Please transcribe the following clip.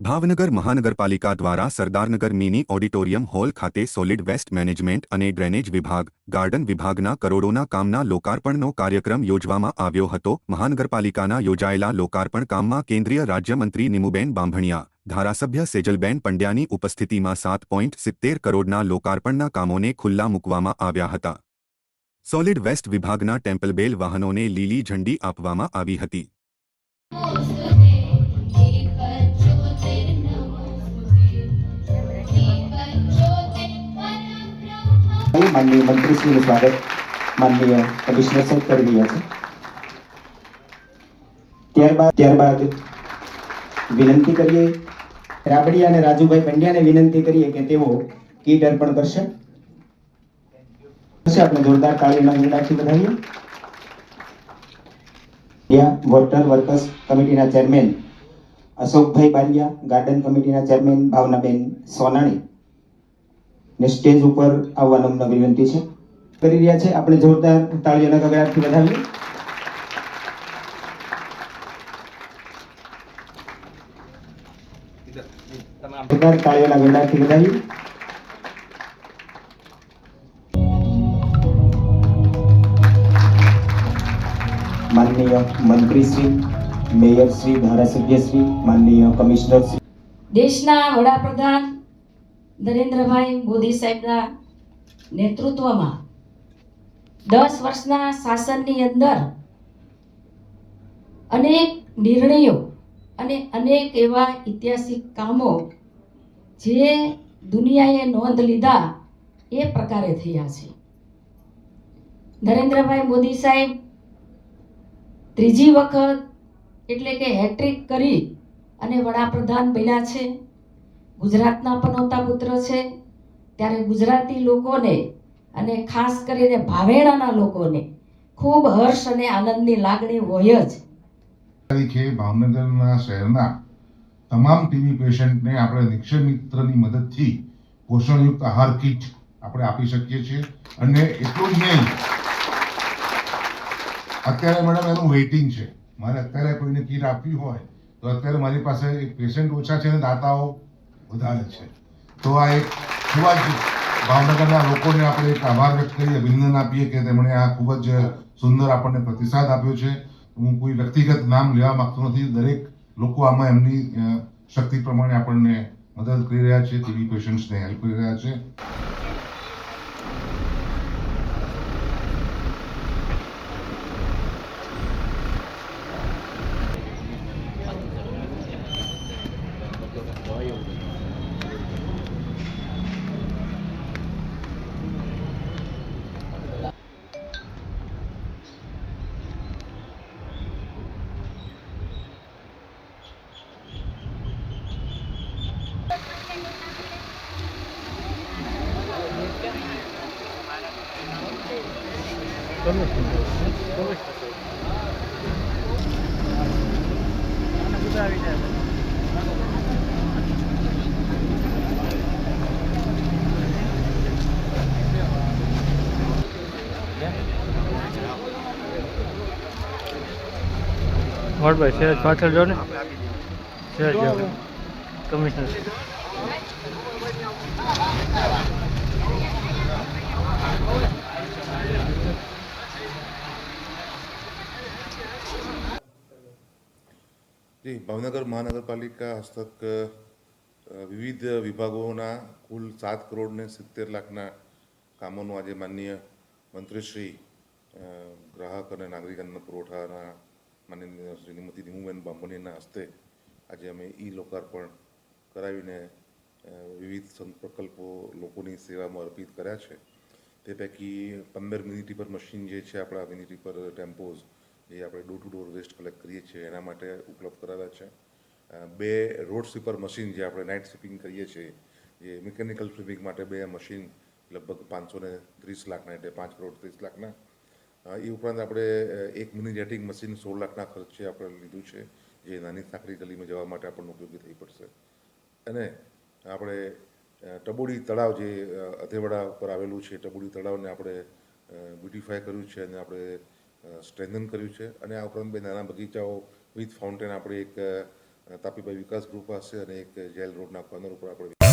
ભાવનગર મહાનગરપાલિકા દ્વારા Sardarnagar mini auditorium hall ખાતે સોલિડ વેસ્ટ મેનેજમેન્ટ અને ડ્રેનેજ વિભાગ, ગાર્ડન વિભાગના કરોડોના કામના લોકાર્પણનો કાર્યક્રમ યોજવામાં આવ્યો હતો. મહાનગરપાલિકાના યોજાયેલા લોકાર્પણ કામમાં કેન્દ્રીય રાજ્યમંત્રી નિમુબેન બાંભણિયા, ધારાસભ્ય સેજલબેન પંડ્યાની ઉપસ્થિતિમાં સાત પોઈન્ટ સિત્તેર કરોડના લોકાર્પણના કામોને ખુલ્લા મૂકવામાં આવ્યા હતા. સોલિડ વેસ્ટ વિભાગના ટેમ્પલબેલ વાહનોને લીલી ઝંડી આપવામાં આવી હતી. માનનીય મંત્રીશ્રીનું સ્વાગત માનનીય કમિશનર સાહેબ કરી રહ્યા છે ત્યારબાદ ત્યારબાદ વિનંતી કરીએ રાબડિયા અને રાજુભાઈ પંડ્યાને વિનંતી કરીએ કે તેઓ કીટ અર્પણ કરશે આપણે જોરદાર તાળીઓના ગરડાથી વધાવીએ ત્યાં વોટર વર્કર્સ કમિટીના ચેરમેન અશોકભાઈ બાલિયા ગાર્ડન કમિટીના ચેરમેન ભાવનાબેન સોનાણી ને સ્ટેજ ઉપર આવવાનો અમને વિનંતી છે. કરી રહ્યા છે આપણે જોરદાર તાળીઓના ગગડાટથી વધાવીએ. માનનીય મંત્રીશ્રી મેયરશ્રી દેશના વડાપ્રધાન નરેન્દ્રભાઈ મોદી સાહેબના નેતૃત્વમાં દસ વર્ષના શાસનની અંદર અનેક નિર્ણયો અને અનેક એવા ઐતિહાસિક કામો જે દુનિયાએ નોંધ લીધા એ પ્રકારે થયા છે. નરેન્દ્રભાઈ મોદી સાહેબ ત્રીજી વખત એટલે કે હેટ્રિક કરી અને વડાપ્રધાન બન્યા છે. ગુજરાતના પનોતા પુત્ર છે. ત્યારે ગુજરાતી લોકોને અને ખાસ કરીને ભાવેણાના લોકોને ખૂબ હર્ષ અને આનંદની લાગણી હોય જ. તારીખે ભાવનગરના શહેરના તમામ ટીબી પેશન્ટને આપણે નિક્ષય મિત્રની મદદથી પોષણયુક્ત આહાર કીટ આપણે આપી શકીએ છીએ. અને એટલું જ નહીં, અત્યારે મેડમ એનું વેઇટિંગ છે. મારે અત્યારે કોઈને કીટ આપવી હોય તો અત્યારે મારી પાસે પેશન્ટ ઓછા છે ને દાતાઓ. વધારે છે. તો આ એક ખૂબ જ ભાવનગરના લોકોને આપણે એક આભાર વ્યક્ત કરી અભિનંદન આપીએ કે તેમણે આ ખૂબ જ સુંદર આપણને પ્રતિસાદ આપ્યો છે. હું કોઈ વ્યક્તિગત નામ લેવા માંગતો નથી, દરેક લોકો આમાં એમની શક્તિ પ્રમાણે આપણને મદદ કરી રહ્યા છે ટીબી પેશન્ટ્સને હેલ્પ કરી રહ્યા છે. મોટભાઈ સહેજ પાછળ જો ને સહેજ જો કમિશનર જી ભાવનગર મહાનગરપાલિકા હસ્તક વિવિધ વિભાગોના કુલ સાત કરોડ ને સિત્તેર લાખના કામોનું આજે માનનીય મંત્રીશ્રી ગ્રાહક અને નાગરિક અન્ન પુરવઠાના માનનીય શ્રીમતી નિમુબેન બાંભણીના હસ્તે આજે અમે ઈ લોકાર્પણ કરાવીને વિવિધ પ્રકલ્પો લોકોની સેવામાં અર્પિત કર્યા છે. તે પૈકી પંદર મિનિટી પર મશીન જે છે આપણા મિનિટી પર ટેમ્પોઝ એ આપણે door to door waste collect કરીએ છીએ, એના માટે ઉપલબ્ધ કરાવ્યા છે. બે રોડ સ્વીપર મશીન જે આપણે નાઇટ સ્વીપિંગ કરીએ છીએ, એ મિકેનિકલ સ્વીપિંગ માટે બે મશીન લગભગ પાંચસો ને ત્રીસ લાખના એટલે પાંચ કરોડ ત્રીસ લાખના. એ ઉપરાંત આપણે એક મિની જેટિંગ મશીન સોળ લાખના ખર્ચે આપણે લીધું છે, જે નાની સાંકડી ગલીમાં જવા માટે આપણને ઉપયોગી થઈ પડશે. અને આપણે ટબોડી તળાવ જે અધેવાડા ઉપર આવેલું છે, ટબોડી તળાવને આપણે બ્યુટીફાય કર્યું છે અને આપણે સ્ટ્રેન્થન કર્યું છે અને આ ઉપરાંત બે નાના બગીચાઓ વિથ ફાઉન્ટેન આપણે એક તાપીભાઈ વિકાસ ગ્રુપ પાસે અને એક જેલ રોડના કોર્નર ઉપર આપણે